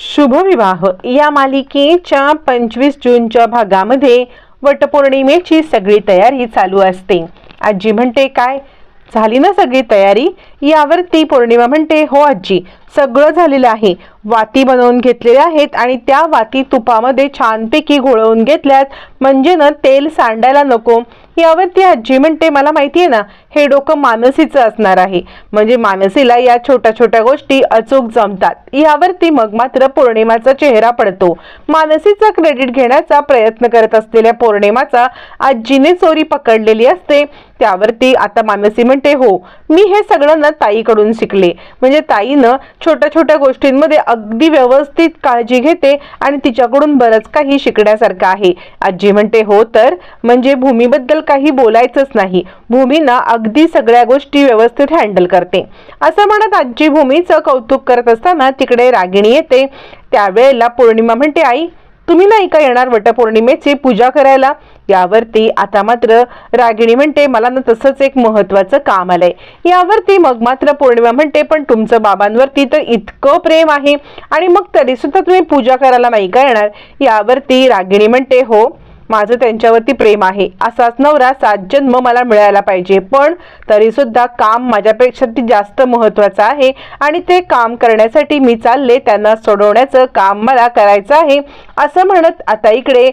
शुभविवाह. या मालिकेच्या पंचवीस जूनच्या भागामध्ये वटपौर्णिमेची सगळी तयारी चालू असते. आजी म्हणते काय? झाली ना सगळी तयारी? यावरती पौर्णिमा म्हणते हो आजी सगळं झालेलं आहे. वाती बनवून घेतलेल्या आहेत आणि त्या वाती तुपामध्ये छानपैकी घोळवून घेतल्यात. म्हणजे ना तेल सांडायला नको. यावरती आजी म्हणते मला माहिती आहे ना हे डोकं मानसीचं असणार आहे. म्हणजे मानसीला या छोट्या छोट्या गोष्टी अचूक जमतात. यावरती मग मात्र पौर्णिमाचा चेहरा पडतो. मानसीचा क्रेडिट घेण्याचा प्रयत्न करत असलेल्या पौर्णिमाचा आजीने चोरी पकडलेली असते. त्यावरती आता मानसी म्हणते हो मी हे सगळं ना ताईकडून शिकले. म्हणजे ताईनं छोट्या छोट्या गोष्टींमध्ये अगदी व्यवस्थित काळजी घेते आणि तिच्याकडून बरंच काही शिकण्यासारखं आहे. आजी म्हणते हो तर? म्हणजे भूमीबद्दल काही बोलायचंच नाही. भूमीनं अगदी सगळ्या गोष्टी व्यवस्थित हँडल करते. असं म्हणत आजी भूमीचं कौतुक करत असताना तिकडे रागिणी येते. त्यावेळेला पौर्णिमा म्हणते आई तुम्ही नाही का येणार वटपौर्णिमेची पूजा करायला. यावरती आता मात्र रागिणी म्हणते मला ना तसंच एक महत्वाचं काम आलंय. यावरती मग मात्र पौर्णिमा म्हणते पण तुमचं बाबांवरती तर इतकं प्रेम आहे. आणि मग तरी सुद्धा तुम्ही पूजा करायला नाही का येणार? यावरती रागिणी म्हणते हो माझं त्यांच्यावरती प्रेम आहे. असाच नवरा सात जन्म मला मिळायला पाहिजे. पण तरी सुद्धा काम माझ्यापेक्षा ती जास्त महत्वाचं आहे आणि ते काम करण्यासाठी मी चालले त्यांना सोडवण्याचं काम मला करायचं आहे असं म्हणत आता इकडे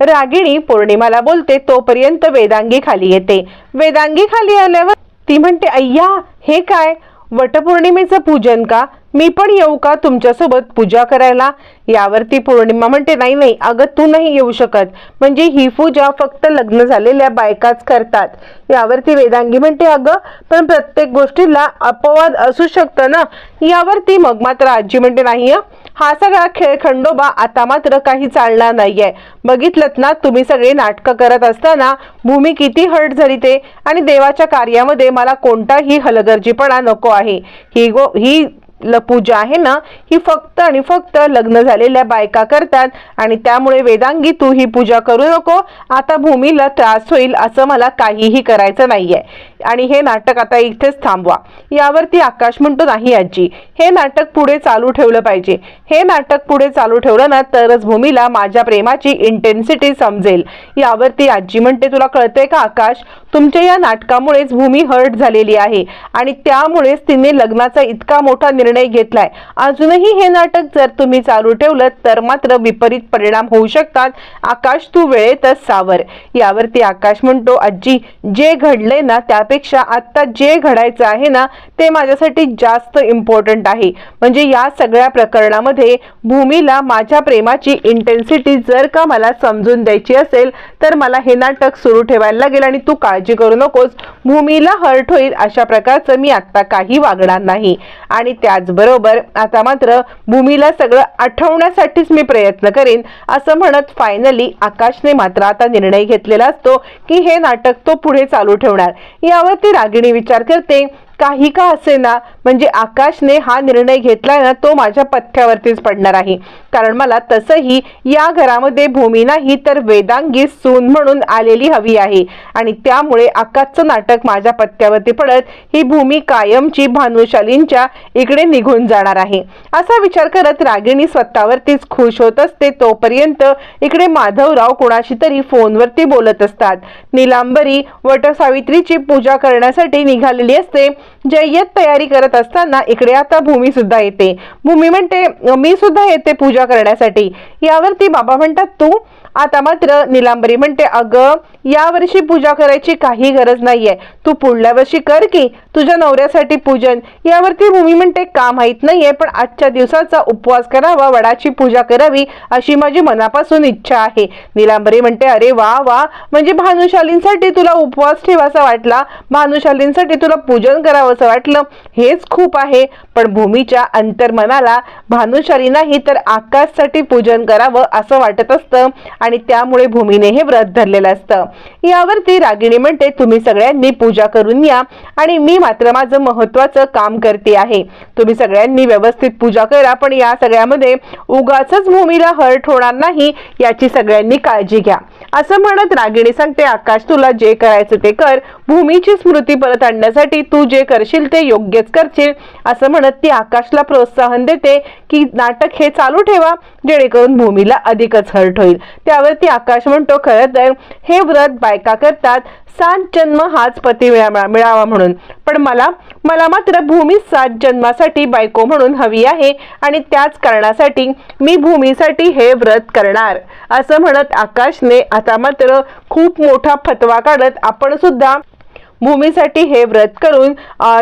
रागिणी पौर्णिमाला बोलते तोपर्यंत वेदांगी खाली येते. वेदांगी खाली आल्यावर ती म्हणते अय्या हे काय? वटपौर्णिमेचं पूजन का? मी पण येऊ का तुमच्यासोबत पूजा करायला? यावरती पौर्णिमा म्हणते नाही नाही अगं तू नाही येऊ शकत. म्हणजे ही पूजा फक्त लग्न झालेल्या बायकाच करतात. यावरती वेदांगी म्हणते अगं पण प्रत्येक गोष्टीला अपवाद असू शकतं ना? यावरती मग मात्र आजी म्हणते नाही हा. सगळा खेळ खंडोबा आता मात्र काही चालणार नाहीये. बघितलं ना तुम्ही सगळे नाटकं करत असताना भूमी किती हर्ट झाली ते? आणि देवाच्या कार्यामध्ये मला कोणताही हलगर्जीपणा नको आहे. ही गो ही पूजा आहे ना ही फक्त आणि फक्त लग्न झालेल्या बायका करतात आणि त्यामुळे वेदांगी तू ही पूजा करू नको आता भूमीला त्रास होईल असं मला काहीही करायचं नाहीये. आणि हे नाटक आता इथेच थांबवा. यावरती आकाश म्हणतो नाही आजी. हे नाटक पुढे चालू ठेवलं पाहिजे. हे नाटक पुढे चालू ठेवलं ना तरच भूमीला माझ्या प्रेमाची इंटेन्सिटी समजेल. यावरती आजी म्हणते तुला कळतंय का आकाश? तुमच्या या नाटकामुळेच भूमी हर्ट झालेली आहे आणि त्यामुळेच तिने लग्नाचा इतका मोठा निर्णय घेतलाय. अजूनही हे नाटक जर तुम्ही चालू ठेवलं तर मात्र विपरीत परिणाम होऊ शकतात. आकाश तू वेळेतच सावर. यावरती आकाश म्हणतो आजी जे घडले ना त्यापेक्षा आत्ता जे घडायचं आहे ना ते माझ्यासाठी जास्त इम्पॉर्टंट आहे. म्हणजे या सगळ्या प्रकरणामध्ये भूमीला माझ्या प्रेमाची इंटेन्सिटी जर का मला समजून द्यायची असेल तर मला हे नाटक सुरू ठेवायला लागेल आणि तू काळजी करू नकोस. भूमीला हर्ट होईल अशा प्रकारचं मी आत्ता काही वागणार नाही. आणि त्याचबरोबर आता मात्र भूमीला सगळं आठवण्यासाठीच मी प्रयत्न करेन असं म्हणत फायनली आकाशने मात्र आता निर्णय घेतलेला असतो की हे नाटक तो पुढे चालू ठेवणार. यावरती रागिणी विचार करते. काही का असे ना म्हणजे आकाशने हा निर्णय घेतलाय ना तो माझ्या पथ्यावरतीच पडणार आहे. कारण मला तसंही या घरामध्ये भूमी नाही तर वेदांगी सून म्हणून आलेली हवी आहे. आणि त्यामुळे आकाशचं नाटक माझ्या पथ्यावरती पडत ही भूमी कायमची भानुशालींच्या इकडे निघून जाणार आहे. असा विचार करत रागिणी स्वतःवरतीच खुश होत असते. तोपर्यंत इकडे माधवराव कोणाशी तरी फोनवरती बोलत असतात. निलांबरी वटसावित्रीची पूजा करण्यासाठी निघालेली असते. जय्यत तयारी करत असताना इकडे आता भूमी सुद्धा येते. भूमी म्हणते मी सुद्धा येते पूजा करण्यासाठी. यावरती बाबा म्हणतात तू आता मात्र निलांबरी. म्हणते अगं यावर्षी पूजा करायची काही गरज नाहीये. तू पुढल्या वर्षी कर की तुझ्या नवऱ्यासाठी पूजन. यावरती भूमी म्हणते का माहीत नाहीये पण आजच्या दिवसाचा उपवास करावा वडाची पूजा करावी अशी माझी मनापासून इच्छा आहे. निलांबरी म्हणते अरे वा वा. म्हणजे भानुशालींसाठी तुला उपवास ठेवासा वाटला? भानुशालींसाठी तुला पूजन करावंसं वाटलं? हेच खूप आहे. पण भूमीच्या अंतर्मनाला भानुशाली नाही तर आकाशसाठी पूजन करावं असं वाटत असतं आणि त्यामुळे भूमीने हे व्रत धरलेलं असतं. यावरती रागिणी म्हणते तुम्ही सगळ्यांनी पूजा करून या आणि मी मात्र माझं महत्वाचं काम करते आहे. तुम्ही सगळ्यांनी व्यवस्थित पूजा करा पण या सगळ्यामध्ये उगाच भूमीला हर्ट होणार नाही याची सगळ्यांनी काळजी घ्या. असं म्हणत रागिणी सांगते आकाश तुला जे करायचं ते कर. भूमीची स्मृती परत आणण्यासाठी तू जे करशील ते योग्यच करशील. असं म्हणत ती आकाशला प्रोत्साहन देते की नाटक हे चालू ठेवा जेणेकरून भूमीला अधिकच हर्ट होईल. त्यावर ती आकाश म्हणतो खरं तर हे व्रत बायका करतात सात जन्म हाच पती मिळा- मिळावा म्हणून. पण मला मला मात्र भूमी सात जन्मासाठी बायको म्हणून हवी आहे आणि त्याच कारणासाठी मी भूमीसाठी हे व्रत करणार. असं म्हणत आकाशने आता मात्र खूप मोठा फतवा काढत आपण सुद्धा भूमीसाठी हे व्रत करून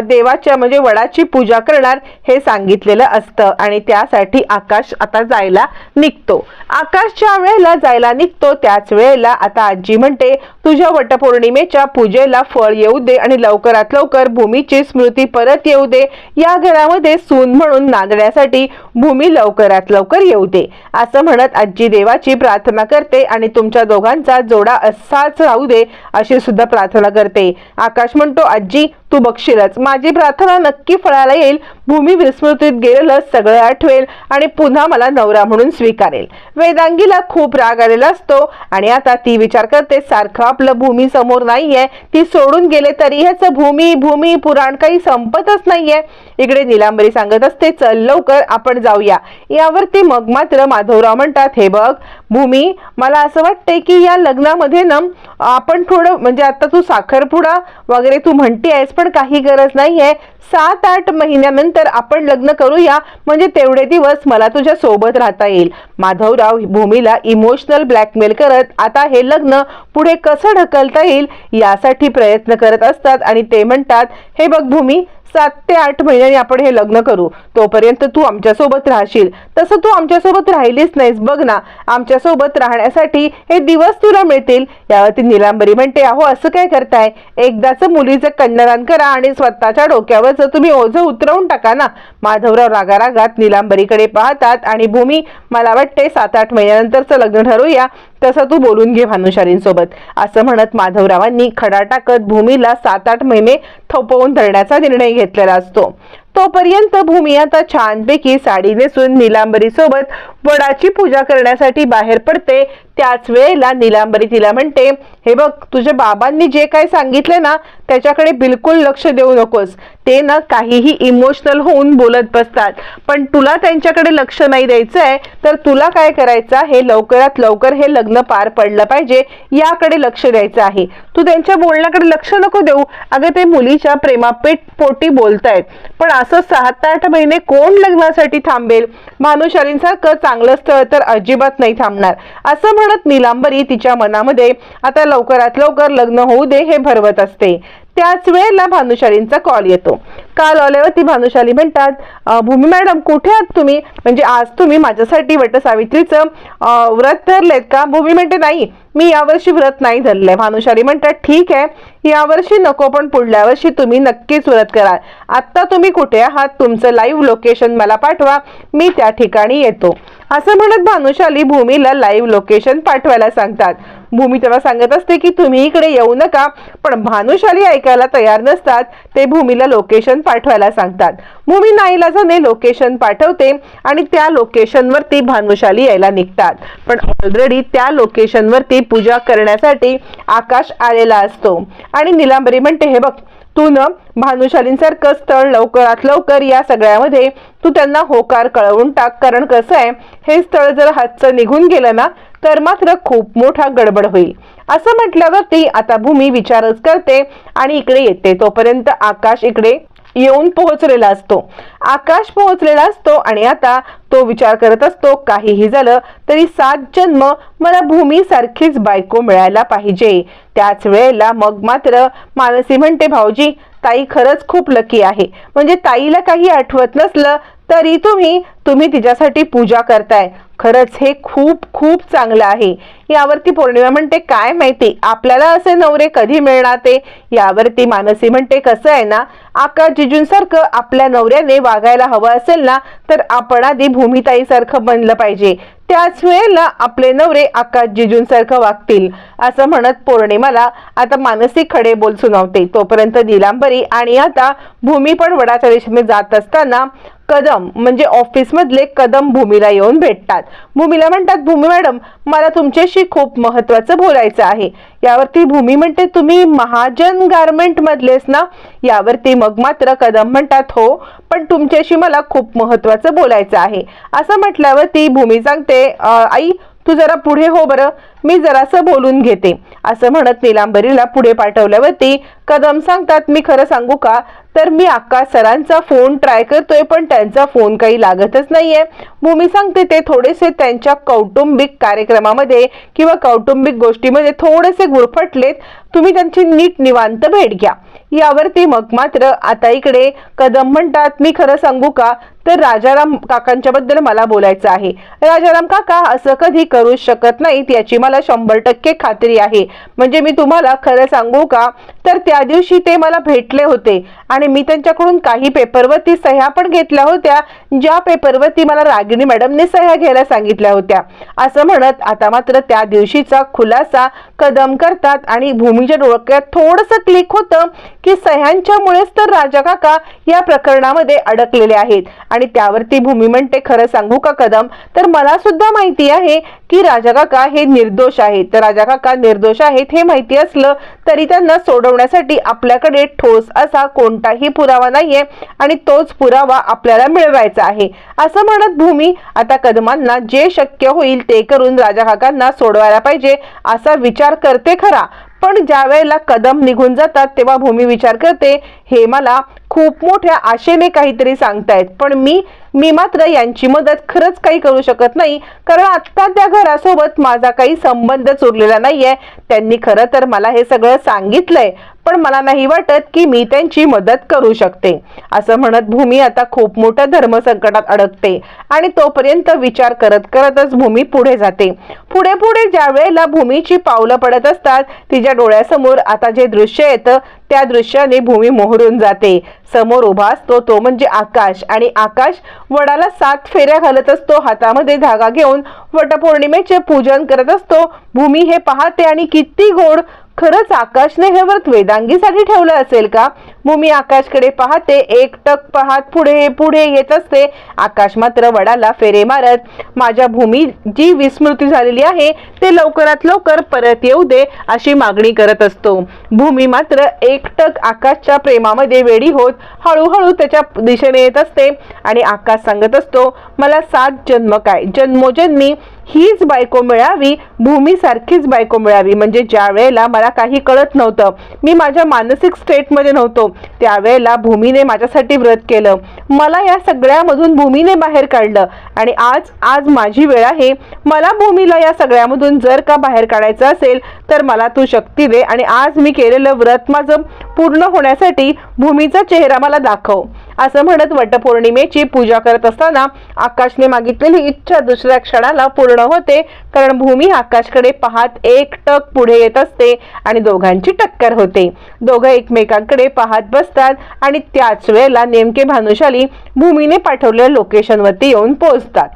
देवाच्या म्हणजे वडाची पूजा करणार हे सांगितलेलं असतं आणि त्यासाठी आकाश आता जायला निघतो. आकाश ज्या वेळेला जायला निघतो त्याच वेळेला आता आजी म्हणते तुझ्या वटपौर्णिमेच्या पूजेला फळ येऊ दे आणि लवकरात लवकर भूमीची स्मृती परत येऊ दे. या घरामध्ये सून म्हणून नांदण्यासाठी भूमी लवकरात लवकर येऊ दे. असं म्हणत आजी देवाची प्रार्थना करते आणि तुमच्या दोघांचा जोडा असाच राहू दे अशी सुद्धा प्रार्थना करते. आकाश म्हणतो आजी तू बघशीलच. माझी प्रार्थना नक्की फळाला येईल. भूमी विस्मृतीत गेलेलं सगळं आठवेल आणि पुन्हा मला नवरा म्हणून स्वीकारेल. वेदांगीला खूप राग आलेला असतो आणि आता ती विचार करते सारखं आपलं भूमी समोर नाहीये. ती सोडून गेले तरी ह्याचं भूमी भूमी पुराण काही संपतच नाहीये. इकडे निलांबरी सांगत असते चल लवकर आपण जाऊया. यावरती मग मात्र माधवराव म्हणतात हे बघ भूमी मला असं वाटतंय की या लग्नामध्ये ना आपण थोडं म्हणजे आता तू साखरपुडा वगैरे तू म्हणते आहेस पण काही गरज नाहीये. सात आठ महिन्यानंतर आपण लग्न करूया. म्हणजे तेवढे दिवस मला तुझ्या सोबत राहता येईल. माधवराव भूमीला इमोशनल ब्लॅकमेल करत आता हे लग्न पुढे कसं ढकलता येईल यासाठी प्रयत्न करत असतात आणि ते म्हणतात हे बघ भूमी सात ते आठ महिन्यांनी आपण हे लग्न करू. तोपर्यंत तू आमच्यासोबत राहशील. तसं तू आमच्यासोबत राहिलीच नाहीस. बघ ना आमच्यासोबत राहण्यासाठी हे दिवस तुला मिळतील. यावरती निलांबरी म्हणते अहो असं काय करताय? एकदाच मुलीचं कन्नदान करा आणि स्वतःच्या डोक्यावरचं तुम्ही ओझं उतरवून टाका ना. माधवराव रागारागात निलांबरीकडे पाहतात आणि भूमी मला वाटते सात आठ महिन्यानंतरचं लग्न ठरवूया. तसं तू बोलून घे भानुशालींसोबत. असं म्हणत माधवरावांनी खडा टाकत भूमीला सात आठ महिने थोपवून धरण्याचा निर्णय घेतलेला असतो. तोपर्यंत भूमी आता छानपैकी साडी नेसून निलांबरी सोबत वडाची पूजा करण्यासाठी बाहेर पडते. त्याच वेळेला निलांबरी तिला म्हणते हे बघ तुझ्या बाबांनी जे काय सांगितले ना त्याच्याकडे बिलकुल लक्ष देऊ नकोस. ते ना काहीही इमोशनल होऊन बोलत बसतात. पण तुला त्यांच्याकडे लक्ष नाही द्यायचं आहे तर तुला काय करायचं हे लवकरात लवकर हे लग्न पार पडलं पाहिजे याकडे लक्ष द्यायचं आहे. तू त्यांच्या बोलण्याकडे लक्ष नको देऊ. अगं ते मुलीच्या प्रेमापेट पोटी बोलतायत. पण असं सात आठ महिने कोण लग्नासाठी थांबेल? भानुशालींसारखं चांगलं स्थळ तर अजिबात नाही थांबणार. असं म्हणत निलांबरी तिच्या मनामध्ये आता लवकरात लवकर लग्न होऊ दे हे भरवत असते. त्याच वेळेला भानुशालींचा कॉल येतो. काल आल्यावरती भानुशाली म्हणतात भूमी मॅडम कुठे आहात तुम्ही? म्हणजे आज तुम्ही माझ्यासाठी वटसावित्रीचं सावित्रीचं व्रत धरलेत का? भूमी म्हणते नाही मी यावर्षी व्रत नाही धरलंय. भानुशाली म्हणतात ठीक आहे यावर्षी नको पण पुढल्या वर्षी तुम्ही नक्कीच व्रत कराल. आत्ता तुम्ही कुठे आहात? तुमचं लाईव्ह लोकेशन मला पाठवा मी त्या ठिकाणी येतो. असं म्हणत भानुशाली भूमीला लाईव्ह लोकेशन पाठवायला सांगतात. भूमी तेव्हा सांगत असते की तुम्ही इकडे येऊ नका पण भानुशाली ऐकायला तयार नसतात ते भूमीला लोकेशन पाठवायला सांगतात. भूमी नाईलाजाने लोकेशन पाठवते आणि त्या लोकेशनवरती भानुशाली यायला निघतात. पण ऑलरेडी त्या लोकेशनवरती पूजा करण्यासाठी आकाश आलेला असतो. आणि निलांबरी म्हणते हे बघ तू न भानुशालींसारखं स्थळ लवकरात लवकर या सगळ्यामध्ये तू त्यांना होकार कळवून टाक. कारण कसं आहे हे स्थळ जर हातचं निघून गेलं ना तर मात्र खूप मोठा गडबड होईल. असं म्हटल्यावरती आता भूमी विचारच करते आणि इकडे येते. तोपर्यंत आकाश इकडे येऊन पोहोचलेला असतो. आकाश पोहोचलेला असतो आणि आता तो विचार करत असतो काहीही झालं तरी सात जन्म मला भूमीसारखीच बायको मिळायला पाहिजे. त्याच वेळेला मग मात्र मानसी म्हणते भाऊजी ताई खरंच खूप लकी आहे. म्हणजे ताईला काही आठवत नसलं तरी तुम्ही तुम्ही तिच्यासाठी पूजा करताय. खरंच हे खूप खूप चांगलं आहे. यावरती पौर्णिमा म्हणते काय माहिती? आपल्याला असे नवरे कधी मिळणार ते? यावरती मानसी म्हणते कसं आहे ना आकाश जिजूंसारखं आपल्या नवऱ्याने वागायला हवं असेल ना तर आपण आधी भूमिताईसारखं बनलं पाहिजे. त्याच वेळेला आपले नवरे आकाश जिजूंसारखं वागतील. असं म्हणत पौर्णिमाला आता मानसिक खडे बोल सुनावते तोपर्यंत निलांबरी आणि आता भूमी पण वडाच्या दिशेने जात असताना कदम म्हणजे ऑफिसमधले कदम भूमीला येऊन भेटतात. भूमीला म्हणतात भूमी मॅडम मला तुमच्याशी खूप महत्वाचं बोलायचं आहे. यावरती भूमी म्हणते तुम्ही महाजन गारमेंट मधलेस ना? यावरती मग मात्र कदम म्हणतात हो पण तुमच्याशी मला खूप महत्वाचं बोलायचं आहे. असं म्हटल्यावरती भूमी सांगते आई तू जरा पुढे हो बरं. मी जरासं बोलून घेते. असं म्हणत निलांबरीला पुढे पाठवल्यावरती कदम सांगतात मी खरं सांगू का? तर मी आकाश सरांचा फोन ट्राय करतोय पण त्यांचा फोन काही लागतच नाहीये. भूमी सांगते ते थोडेसे त्यांच्या कौटुंबिक कार्यक्रमामध्ये किंवा कौटुंबिक गोष्टीमध्ये थोडेसे गुरफटलेत. तुम्ही त्यांची नीट निवांत भेट घ्या. यावरती मग मात्र आता इकडे कदम म्हणतात मी खरं सांगू का? तर राजाराम काकांच्या बद्दल मला बोलायचं आहे. राजाराम काका असं कधी करू शकत नाहीत याची मला शंभर टक्के खात्री आहे. म्हणजे मी तुम्हाला खरं सांगू का? तर त्या दिवशी ते मला भेटले होते आणि मी त्यांच्याकडून काही पेपरवरती सह्या पण घेतल्या होत्या ज्या पेपरवरती मला रागिणी मॅडमने सह्या घ्यायला सांगितल्या होत्या. असं म्हणत आता मात्र त्या दिवशीचा खुलासा कदम करतात आणि भूमीच्या डोळक्यात थोडंसं क्लिक होतं की सह्यांच्यामुळेच तर राजा काका या प्रकरणामध्ये अडकलेले आहेत. आणि त्यावरती भूमी म्हणते खरं सांगू का कदम? तर मला सुद्धा माहिती आहे की राजा काका हे निर्दोष आहेत. तर राजा काका निर्दोष आहेत हे माहिती असलं तरी त्यांना सोडवण्यासाठी आपल्याकडे ठोस असा कोणताही पुरावा नाहीये आणि तोच पुरावा आपल्याला मिळवायचा आहे. असं म्हणत भूमी आता कदमांना जे शक्य होईल ते करून राजा काकांना सोडवायला पाहिजे असा विचार करते खरा. पण ज्या वेळेला कदम निघून जातात तेव्हा भूमी विचार करते हे मला खूप मोठ्या आशेने काहीतरी सांगतायत पण मी मी मात्र यांची मदत खरंच काही करू शकत नाही कारण आत्ता त्या घरासोबत माझा काही संबंधच उरलेला नाहीये. त्यांनी खरं तर मला हे सगळं सांगितलंय. पण मला नाही वाटत की मी त्यांची मदत करू शकते. असं म्हणत भूमी आता खूप मोठ्या धर्मसंकटात अडकते आणि तोपर्यंत विचार करत करतच भूमी पुढे जाते. पुढे पुढे ज्या वेळेला भूमीची पावलं पडत असतात तिच्या डोळ्यासमोर आता जे दृश्य येतं त्या दृश्याने भूमी मोहरून जाते. समोर उभा असतो तो म्हणजे आकाश आणि आकाश वडाला सात फेऱ्या घालत असतो हातामध्ये धागा घेऊन वटपौर्णिमेचे पूजन करत असतो. भूमी हे पाहते आणि किती गोड खरंच आकाशने हे व्रत वेदांगीसाठी ठेवलं असेल का? भूमी आकाशकडे पाहते एक टक पाहत पुढे पुढे येत असते. आकाश मात्र वडाला फेरे मारत माझ्या भूमी जी विस्मृती झालेली आहे ते लवकरात लवकर परत येऊ दे अशी मागणी करत असतो. भूमी मात्र एकटक आकाशच्या प्रेमामध्ये वेडी होत हळूहळू त्याच्या दिशेने येत असते आणि आकाश सांगत असतो मला सात जन्म काय? जन्मोजन्मी हीच बायको मिळावी भूमीसारखीच बायको मिळावी. म्हणजे ज्या वेळेला मला काही कळत नव्हतं मी माझ्या मानसिक स्टेटमध्ये नव्हतो. त्यावेळेला भूमीने माझ्यासाठी व्रत केलं. मला या सगळ्यामधून भूमीने बाहेर काढलं. आणि आज आज माझी वेळ आहे. मला भूमीला या सगळ्यामधून जर का बाहेर काढायचं असेल तर मला तू शक्ती दे आणि आज मी केलेलं व्रत माझं पूर्ण होण्यासाठी भूमीचा चेहरा मला दाखव. असं म्हणत वटपौर्णिमेची पूजा करत असताना आकाशने मागितलेली इच्छा दुसऱ्या क्षणाला पूर्ण होते कारण भूमी आकाशकडे पाहत एक टक पुढे येत असते आणि दोघांची टक्कर होते. दोघं एकमेकांकडे पाहत बसतात आणि त्याच वेळेला नेमके भानुशाली भूमीने पाठवलेल्या लोकेशनवरती येऊन पोहोचतात.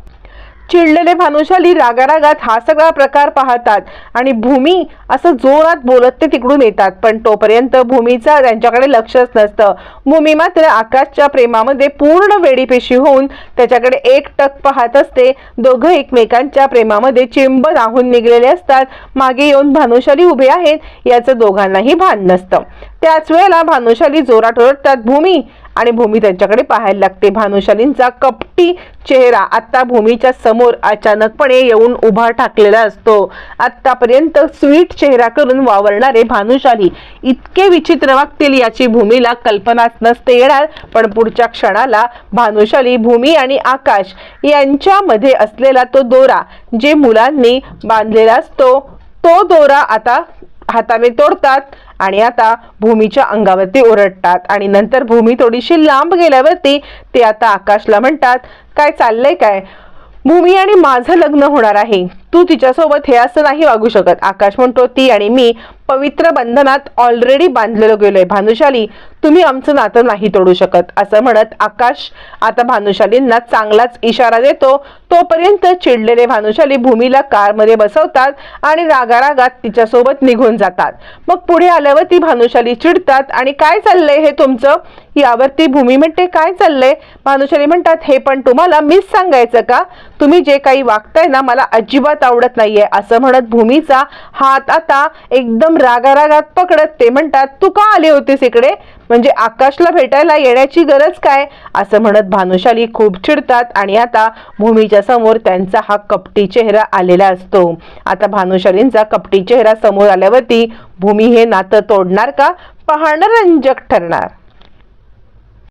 चिडलेले भानुशाली रागारागात हा सगळा प्रकार पाहतात. आणि भूमी असं जोरात बोलत ते तिकडून येतात. पण तोपर्यंत भूमीचा त्यांच्याकडे लक्षच नसतं. भूमी मात्र आकाशच्या प्रेमामध्ये पूर्ण वेडीपेशी होऊन त्याच्याकडे एक टक पाहत असते. दोघं एकमेकांच्या प्रेमामध्ये चिंब राहून निघलेले असतात. मागे येऊन भानुशाली उभे आहेत. याचं दोघांनाही भान नसतं. त्याच वेळेला भानुशाली जोरात ओरडतात भूमी! आणि भूमी त्यांच्याकडे पाहायला लागते. भानुशालींचा कपटी चेहरा आता भूमीच्या समोर अचानकपणे येऊन उभा ठाकलेला असतो. आतापर्यंत स्वीट चेहरा करून वावरणारे भानुशाली इतके विचित्र वागतील याची भूमीला कल्पनाच नसते येणार. पण पुढच्या क्षणाला भानुशाली भूमी आणि आकाश यांच्यामध्ये असलेला तो दोरा जे मुलांनी बांधलेला असतो तो दोरा आता हाताने तोडतात. आणि आता भूमीच्या अंगावरती ओरडतात. आणि नंतर भूमी थोडीशी लांब गेल्यावरती ते आता आकाशला म्हणतात काय चाललंय काय? भूमी आणि माझं लग्न होणार आहे. तू तिच्यासोबत हे असं नाही वागू शकत. आकाश म्हणतो ती आणि मी पवित्र बंधनात ऑलरेडी बांधलेलो गेलोय. भानुशाली तुम्ही आमचं नातं नाही तोडू शकत. असं म्हणत आकाश आता भानुशालींना चांगलाच इशारा देतो. तोपर्यंत चिडलेले भानुशाली भूमीला कारमध्ये बसवतात आणि रागारागात तिच्यासोबत निघून जातात. मग पुढे आल्यावर ती भानुशाली चिडतात आणि काय चाललंय हे तुमचं? यावरती भूमी म्हणते काय चाललंय? भानुशाली म्हणतात हे पण तुम्हाला मीच सांगायचं का? तुम्ही जे काही वागताय ना मला अजिबात आवडत नाहीये. असं म्हणत भूमीचा हात आता एकदम रागारागात पकडत ते म्हणतात तू का आले होतीस इकडे? म्हणजे आकाशला भेटायला येण्याची गरज काय? असं म्हणत भानुशाली खूप चिडतात आणि आता भूमीच्या समोर त्यांचा हा कपटी चेहरा आलेला असतो. आता भानुशालींचा कपटी चेहरा समोर आल्यावरती भूमी हे नातं तोडणार का? पाहणं रंजक ठरणार.